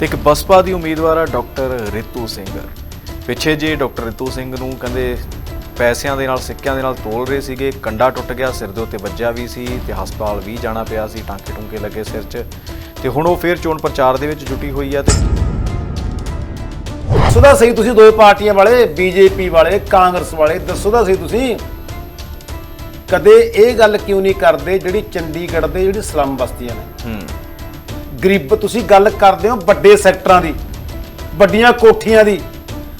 ਤੇ ਇੱਕ ਬਸਪਾ ਦੀ ਉਮੀਦਵਾਰ ਆ ਡਾਕਟਰ ਰਿਤੂ ਸਿੰਘ। ਪਿੱਛੇ ਜੇ ਡਾਕਟਰ ਰਿਤੂ ਸਿੰਘ ਨੂੰ ਕਹਿੰਦੇ ਪੈਸਿਆਂ ਦੇ ਨਾਲ ਸਿੱਕਿਆਂ ਦੇ ਨਾਲ ਤੋਲ ਰਹੇ ਸੀਗੇ। ਕੰਡਾ ਟੁੱਟ ਗਿਆ ਸਿਰ ਦੇ ਉੱਤੇ ਵੱਜਿਆ ਵੀ ਸੀ ਤੇ ਹਸਪਤਾਲ ਵੀ ਜਾਣਾ ਪਿਆ ਸੀ ਟਾਂਕੇ ਟੁੰਕੇ ਲੱਗੇ ਸਿਰ 'ਚ। ਤੇ ਹੁਣ ਉਹ ਫੇਰ ਚੋਣ ਪ੍ਰਚਾਰ ਦੇ ਵਿੱਚ ਜੁਟੀ ਹੋਈ ਆ ਤੇ ਦੱਸੋ ਤਾਂ ਸਹੀ ਤੁਸੀਂ ਦੋਵੇਂ ਪਾਰਟੀਆਂ ਵਾਲੇ ਬੀਜੇਪੀ ਵਾਲੇ ਕਾਂਗਰਸ ਵਾਲੇ ਦੱਸੋ ਤਾਂ ਸਹੀ ਤੁਸੀਂ। ਕਦੇ ਇਹ ਗੱਲ ਕਿਉਂ ਨਹੀਂ ਕਰਦੇ ਜਿਹੜੀ ਚੰਡੀਗੜ੍ਹ ਦੇ ਜਿਹੜੀ ਸਲਮ ਬਸਤੀਆਂ ਨੇ? ਹੂੰ। ਗਰੀਬ ਤੁਸੀਂ ਗੱਲ ਕਰਦੇ ਹੋ ਵੱਡੇ ਸੈਕਟਰਾਂ ਦੀ, ਵੱਡੀਆਂ ਕੋਠੀਆਂ ਦੀ,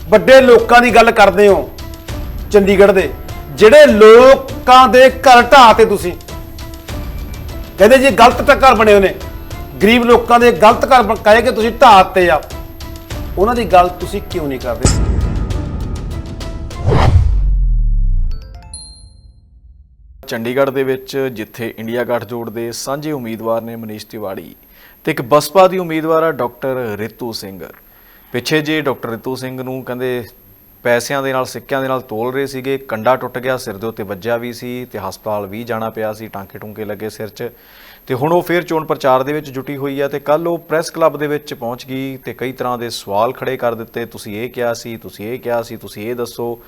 ਵੱਡੇ ਲੋਕਾਂ ਦੀ ਗੱਲ ਕਰਦੇ ਹੋ ਚੰਡੀਗੜ੍ਹ ਦੇ, ਜਿਹੜੇ ਲੋਕਾਂ ਦੇ ਘਰ ਢਾਹ ਤੇ ਤੁਸੀਂ। ਕਹਿੰਦੇ ਜੀ ਗਲਤ ਤਾਂ ਘਰ ਬਣੇ ਹੋਏ ਨੇ, ਗਰੀਬ ਲੋਕਾਂ ਦੇ ਗਲਤ ਘਰ ਬ- ਕਹੇ ਕਿ ਤੁਸੀਂ ਢਾਹ ਤੇ ਆ। ਉਹਨਾਂ ਦੀ ਗੱਲ ਤੁਸੀਂ ਕਿਉਂ ਨਹੀਂ ਕਰਦੇ? ਚੰਡੀਗੜ੍ਹ ਦੇ ਵਿੱਚ ਜਿੱਥੇ ਇੰਡੀਆ ਗੱਠਜੋੜ ਦੇ ਸਾਂਝੇ ਉਮੀਦਵਾਰ ਨੇ ਮਨੀਸ਼ ਤਿਵਾੜੀ ਤੇ ਇੱਕ ਬਸਪਾ ਦੀ ਉਮੀਦਵਾਰ ਆ ਡਾਕਟਰ ਰਿਤੂ ਸਿੰਘ। ਪਿੱਛੇ ਜੇ ਡਾਕਟਰ ਰਿਤੂ ਸਿੰਘ ਨੂੰ ਕਹਿੰਦੇ ਪੈਸਿਆਂ ਦੇ ਨਾਲ, ਸਿੱਕਿਆਂ ਦੇ ਨਾਲ ਤੋਲ ਰਹੇ ਸੀਗੇ, ਕੰਡਾ ਟੁੱਟ ਗਿਆ, ਸਿਰ ਦੇ ਉੱਤੇ ਵੱਜਿਆ ਵੀ ਸੀ ਤੇ ਹਸਪਤਾਲ ਵੀ ਜਾਣਾ ਪਿਆ ਸੀ, ਟਾਂਕੇ ਟੁੰਕੇ ਲੱਗੇ ਸਿਰ 'ਚ। ਤੇ ਹੁਣ ਉਹ ਫੇਰ ਚੋਣ ਪ੍ਰਚਾਰ ਦੇ ਵਿੱਚ ਜੁਟੀ ਹੋਈ ਆ ਤੇ ਕੱਲ ਉਹ ਪ੍ਰੈਸ ਕਲੱਬ ਦੇ ਵਿੱਚ ਪਹੁੰਚ ਗਈ ਤੇ ਕਈ ਤਰ੍ਹਾਂ ਦੇ ਸਵਾਲ ਖੜੇ ਕਰ ਦਿੱਤੇ, ਤੁਸੀਂ ਇਹ ਕਿਹਾ ਸੀ, ਤੁਸੀਂ ਇਹ ਕਿਹਾ ਸੀ, ਤੁਸੀਂ ਇਹ ਦੱਸੋ।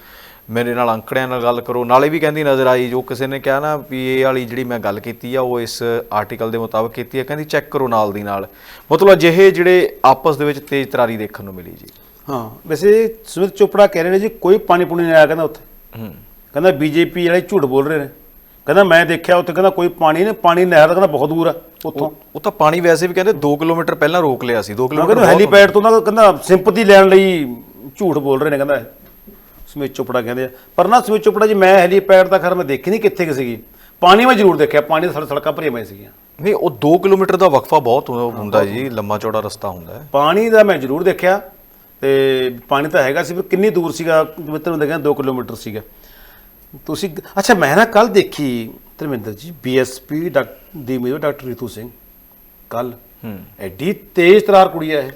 ਮੇਰੇ ਨਾਲ ਅੰਕੜਿਆਂ ਨਾਲ ਗੱਲ ਕਰੋ। ਨਾਲੇ ਵੀ ਕਹਿੰਦੀ ਨਜ਼ਰ ਆਈ ਜੋ ਕਿਸੇ ਨੇ ਕਿਹਾ ਨਾ ਵੀ ਇਹ ਵਾਲੀ ਜਿਹੜੀ ਮੈਂ ਗੱਲ ਕੀਤੀ ਆ ਉਹ ਇਸ ਆਰਟੀਕਲ ਦੇ ਮੁਤਾਬਕ ਕੀਤੀ ਆ। ਕਹਿੰਦੀ ਚੈੱਕ ਕਰੋ ਨਾਲ ਦੀ ਨਾਲ। ਮਤਲਬ ਅਜਿਹੇ ਜਿਹੜੇ ਆਪਸ ਦੇ ਵਿੱਚ ਤੇਜ਼ ਤਰਾਰੀ ਦੇਖਣ ਨੂੰ ਮਿਲੀ ਜੀ। ਹਾਂ ਵੈਸੇ ਸੁਮਿਤ ਚੋਪੜਾ ਕਹਿ ਰਹੇ ਨੇ ਜੀ ਕੋਈ ਪਾਣੀ ਪੂਣੀ ਨਹੀਂ ਆਇਆ ਕਹਿੰਦਾ ਉੱਥੇ। ਹੂੰ। ਕਹਿੰਦਾ ਬੀਜੇਪੀ ਵਾਲੇ ਝੂਠ ਬੋਲ ਰਹੇ ਨੇ। ਕਹਿੰਦਾ ਮੈਂ ਦੇਖਿਆ ਉੱਥੇ ਕਹਿੰਦਾ ਕੋਈ ਪਾਣੀ ਨਹੀਂ ਪਾਣੀ ਨਹਿਰ ਦਾ ਕਹਿੰਦਾ ਬਹੁਤ ਦੂਰ ਆ ਉੱਥੋਂ। ਉਹ ਤਾਂ ਪਾਣੀ ਵੈਸੇ ਵੀ ਕਹਿੰਦੇ 2 ਕਿਲੋਮੀਟਰ ਪਹਿਲਾਂ ਰੋਕ ਲਿਆ ਸੀ 2 ਮੈਂ ਕਿਲੋਮੀਟਰ ਹੈਲੀਪੈਡ ਤੋਂ ਨਾ ਕਹਿੰਦਾ ਸਿੰਪਥੀ ਲੈਣ ਲਈ ਝੂਠ ਬੋਲ ਰਹੇ ਨੇ ਕਹਿੰਦਾ ਸੁਮਿਤ ਚੋਪੜਾ ਕਹਿੰਦੇ ਆ। ਪਰ ਨਾ ਸੁਮਿਤ ਚੋਪੜਾ ਜੀ ਮੈਂ ਹੈਲੀਪੈਡ ਦਾ ਖਰ ਮੈਂ ਦੇਖੀ ਨਹੀਂ ਕਿੱਥੇ ਕਿ ਸੀਗੀ। ਪਾਣੀ ਮੈਂ ਜ਼ਰੂਰ ਦੇਖਿਆ ਪਾਣੀ ਦੇ ਸੜ- ਸੜਕਾਂ ਭਰੀਆਂ ਪਈਆਂ ਸੀਗੀਆਂ। ਨਹੀਂ ਉਹ 2 ਕਿਲੋਮੀਟਰ ਦਾ ਵਕਫਾ ਬਹੁਤ ਹੁੰ- ਹੁੰਦਾ ਜੀ ਲੰਮਾ ਚੌੜਾ ਰਸਤਾ ਹੁੰਦਾ ਹੈ। ਪਾਣੀ ਦਾ ਮੈਂ ਜ਼ਰੂਰ ਦੇਖਿਆ ਤੇ ਪਾਣੀ ਤਾਂ ਹੈਗਾ ਸੀ ਪਰ ਕਿੰਨੀ ਦੂਰ ਸੀਗਾ ਮਿੱਤਰ ਨੂੰ ਦੇਖਿਆ 2 ਕਿਲੋਮੀਟਰ ਸੀਗਾ। ਤੁਸੀਂ ਅੱਛਾ ਮੈਂ ਨਾ ਕੱਲ ਦੇਖੀ ਧਰਮਿੰਦਰ ਜੀ ਬੀਐਸਪੀ ਦੀ ਮੇਜਰ ਡਾਕਟਰ ਰਿਤੂ ਸਿੰਘ ਕੱਲ ਹੂੰ। ਐਡੀ ਤੇਜ਼ ਤਰਾਰ ਕੁੜੀ ਆ ਇਹ।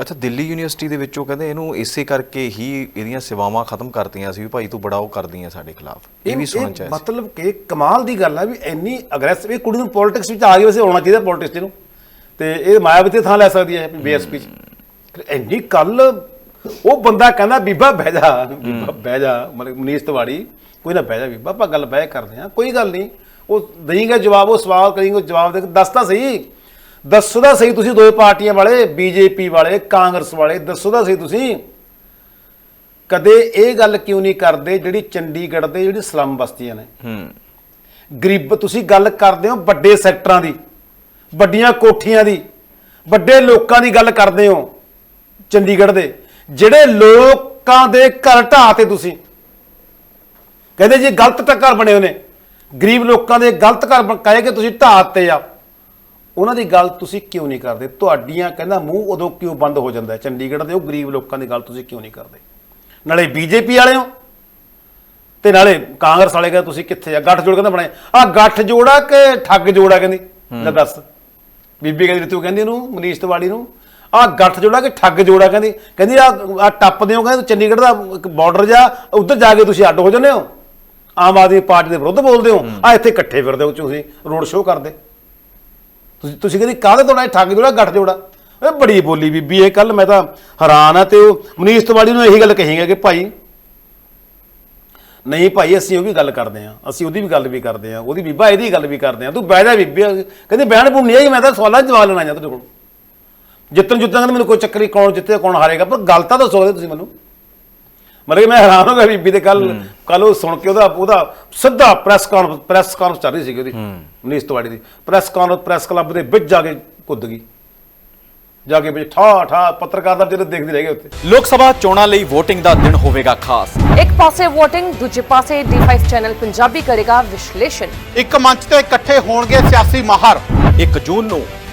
ਅੱਛਾ ਦਿੱਲੀ ਯੂਨੀਵਰਸਿਟੀ ਦੇ ਵਿੱਚੋਂ ਕਹਿੰਦੇ ਇਹਨੂੰ ਇਸੇ ਕਰਕੇ ਹੀ ਇਹਦੀਆਂ ਸੇਵਾਵਾਂ ਖਤਮ ਕਰਤੀਆਂ ਸੀ ਵੀ ਭਾਈ ਤੂੰ ਬੜਾ ਉਹ ਕਰਦੀ ਆ ਸਾਡੇ ਖਿਲਾਫ। ਇਹ ਵੀ ਸੁਣਨ ਚ ਆਇਆ ਸੀ। ਮਤਲਬ ਕਿ ਕਮਾਲ ਦੀ ਗੱਲ ਆ ਵੀ ਇੰਨੀ ਅਗਰੈਸਿਵ ਇਹ ਕੁੜੀ ਨੂੰ ਪੋਲਿਟਿਕਸ ਵਿੱਚ ਆ ਗਈ ਵੈਸੇ ਆਉਣਾ ਚਾਹੀਦਾ ਪੋਲਿਟਿਕਸ ਨੂੰ। ਤੇ ਇਹ ਮਾਇਆਵਤੀ ਥਾਂ ਲੈ ਸਕਦੀ ਹੈ ਬੀਐਸਪੀ ਚ। ਇੰਨੀ ਕੱਲ ਉਹ ਬੰਦਾ ਕਹਿੰਦਾ ਬੀਬਾ ਬਹਿ ਜਾ ਬੀਬਾ ਬਹਿ ਜਾ ਮਤਲਬ ਮਨੀਸ਼ ਤਿਵਾੜੀ ਕੋਈ ਨਾ ਬਹਿ ਜਾ ਬੀਬਾ ਆਪਾਂ ਗੱਲ ਬਹਿ ਕਰਦੇ ਆ ਕੋਈ ਗੱਲ ਨਹੀਂ। ਉਹ ਦੇਈਂਗਾ ਜਵਾਬ ਉਹ ਸਵਾਲ ਕਰੇਂਗੇ ਉਹ ਜਵਾਬ ਦੇ ਦੱਸ ਤਾਂ ਸਹੀ। ਦੱਸੋ ਤਾਂ ਸਹੀ ਤੁਸੀਂ ਦੋਵੇਂ ਪਾਰਟੀਆਂ ਵਾਲੇ ਬੀਜੇਪੀ ਵਾਲੇ ਕਾਂਗਰਸ ਵਾਲੇ ਦੱਸੋ ਤਾਂ ਸਹੀ ਤੁਸੀਂ। ਕਦੇ ਇਹ ਗੱਲ ਕਿਉਂ ਨਹੀਂ ਕਰਦੇ ਜਿਹੜੀ ਚੰਡੀਗੜ੍ਹ ਦੇ ਜਿਹੜੀ ਸਲਮ ਬਸਤੀਆਂ ਨੇ? ਹੂੰ। ਗਰੀਬ ਤੁਸੀਂ ਗੱਲ ਕਰਦੇ ਹੋ ਵੱਡੇ ਸੈਕਟਰਾਂ ਦੀ ਵੱਡੀਆਂ ਕੋਠੀਆਂ ਦੀ ਵੱਡੇ ਲੋਕਾਂ ਦੀ ਗੱਲ ਕਰਦੇ ਹੋ ਚੰਡੀਗੜ੍ਹ ਦੇ ਜਿਹੜੇ ਲੋਕਾਂ ਦੇ ਘਰ ਢਾਹ ਤੇ ਤੁਸੀਂ। ਕਹਿੰਦੇ ਜੀ ਗਲਤ ਤਾਂ ਘਰ ਬਣੇ ਹੋਏ ਨੇ। ਗਰੀਬ ਲੋਕਾਂ ਦੇ ਗਲਤ ਘਰ ਕਹੇ ਕਿ ਤੁਸੀਂ ਢਾਹ ਤੇ ਆ। ਉਹਨਾਂ ਦੀ ਗੱਲ ਤੁਸੀਂ ਕਿਉਂ ਨਹੀਂ ਕਰਦੇ? ਤੁਹਾਡੀਆਂ ਕਹਿੰਦਾ ਮੂੰਹ ਉਦੋਂ ਕਿਉਂ ਬੰਦ ਹੋ ਜਾਂਦਾ ਚੰਡੀਗੜ੍ਹ ਦੇ ਉਹ ਗਰੀਬ ਲੋਕਾਂ ਦੀ ਗੱਲ ਤੁਸੀਂ ਕਿਉਂ ਨਹੀਂ ਕਰਦੇ? ਨਾਲੇ ਬੀਜੇਪੀ ਵਾਲੇ ਹੋ। ਤੇ ਨਾਲੇ ਕਾਂਗਰਸ ਵਾਲੇ ਕਹਿੰਦੇ ਤੁਸੀਂ ਕਿੱਥੇ ਆ? ਗੱਠ ਜੋੜ ਕਹਿੰਦਾ ਬਣੇ ਆ ਗੱਠ ਜੋੜਾ ਕਿ ਠੱਗ ਜੋੜਾ ਕਹਿੰਦੀ? ਲੈ ਦੱਸ। ਬੀਬੀ ਕਹਿੰਦੀ ਤੂੰ ਕਹਿੰਦੀ ਉਹਨੂੰ ਮਨੀਸ਼ ਤਿਵਾੜੀ ਨੂੰ। ਆ ਗੱਠ ਜੋੜਾ ਕਿ ਠੱਗ ਜੋੜਾ ਕਹਿੰਦੀ? ਕਹਿੰਦੀ ਆ ਆ ਟੱਪਦੇ ਹੋ ਕਹਿੰਦੇ ਚੰਡੀਗੜ੍ਹ ਦਾ ਇੱਕ ਬਾਰਡਰ ਜਾ ਉੱਧਰ ਜਾ ਕੇ ਤੁਸੀਂ ਅੱਡ ਹੋ ਜਾਂਦੇ ਹੋ। ਆਮ ਆਦਮੀ ਪਾਰਟੀ ਦੇ ਵਿਰੁੱਧ ਬੋਲਦੇ ਹੋ। ਆ ਇੱਥੇ ਇਕੱਠੇ ਫਿਰਦੇ ਹੋ ਤੁਸੀਂ ਰੋਡ ਸ਼ੋਅ ਕਰਦੇ। ਤੁਸੀਂ ਤੁਸੀਂ ਕਹਿੰਦੀ ਕਾਹਦੇ ਤੋਂ ਇਹ ਠੱਗ ਜੋੜਾ, ਗੱਠ ਜੋੜਾ? ਇਹ ਬੜੀ ਬੋਲੀ ਬੀਬੀ, ਇਹ ਕੱਲ ਮੈਂ ਤਾਂ ਹੈਰਾਨ ਆ ਤੇ ਉਹ ਮਨੀਸ਼ ਤਿਵਾੜੀ ਨੂੰ ਇਹੀ ਗੱਲ ਕਹੀਂਗੇ ਕਿ ਭਾਈ, ਨਹੀਂ ਭਾਈ, ਅਸੀਂ ਉਹ ਵੀ ਗੱਲ ਕਰਦੇ ਆ ਅਸੀਂ ਉਹਦੀ ਵੀ ਗੱਲ ਵੀ ਕਰਦੇ ਆ ਉਹਦੀ ਬੀਬਾ ਇਹਦੀ ਗੱਲ ਵੀ ਕਰਦੇ ਆ ਤੂੰ ਬਹਿ ਜਾ ਬੀਬੀ, ਕਹਿੰਦੇ ਬਹਿਣ ਬੁਣ ਨਹੀਂ ਆਈ ਮੈਂ ਤਾਂ ਸਵਾਲਾਂ ਜਵਾਬ ਲੈਣਾ ਜਾਂ ਤੁਹਾਡੇ ਕੋਲ। ਜਿੱਤਣ ਜੁੱਤਾਂ ਕਹਿੰਦੇ ਮੈਨੂੰ ਕੋਈ ਚੱਕਰ ਨਹੀਂ, ਕੌਣ ਜਿੱਤੇ ਕੌਣ ਹਾਰੇਗਾ, ਪਰ ਗੱਲ ਤਾਂ ਦੱਸੋ ਤੁਸੀਂ ਮੈਨੂੰ। ਮਤਲਬ ਮੈਂ ਹੈਰਾਨ ਹੋ ਗਿਆ ਬੀਬੀ ਦੇ ਕੱਲ ਕੱਲ ਉਹ ਸੁਣ ਕੇ ਉਹਦਾ ਉਹਦਾ ਸਿੱਧਾ ਪ੍ਰੈਸ ਕਾਨਫਰੰਸ ਪ੍ਰੈਸ ਕਾਨਫਰੰਸ ਚੱਲ ਰਹੀ ਸੀ ਉਹਦੀ ਮਨੀਸ਼ ਤਿਵਾੜੀ ਦੀ। ਪ੍ਰੈਸ ਕਾਨਫਰੰਸ ਪ੍ਰੈਸ ਕਲੱਬ ਦੇ ਵਿੱਚ ਜਾ ਕੇ ਕੁੱਦ ਗਈ। ਜਾ ਕੇ ਵਿੱਚ ਠਾ ਠਾ ਪੱਤਰਕਾਰ ਦਾ ਜਿਹੜੇ ਦੇਖਦੇ ਰਹਿ ਗਏ ਉੱਥੇ। ਲੋਕ ਸਭਾ ਚੋਣਾਂ ਲਈ VOTING ਦਾ ਦਿਨ ਹੋਵੇਗਾ ਖਾਸ। ਇੱਕ ਪਾਸੇ VOTING ਦੂਜੇ ਪਾਸੇ D5 ਚੈਨਲ ਪੰਜਾਬੀ ਕਰੇਗਾ ਵਿਸ਼ਲੇਸ਼ਣ। ਇੱਕ ਮੰਚ ਤੇ ਇਕੱਠੇ ਹੋਣਗੇ ਸਿਆਸੀ ਮਾਹਰ। 1 ਜੂਨ ਨੂੰ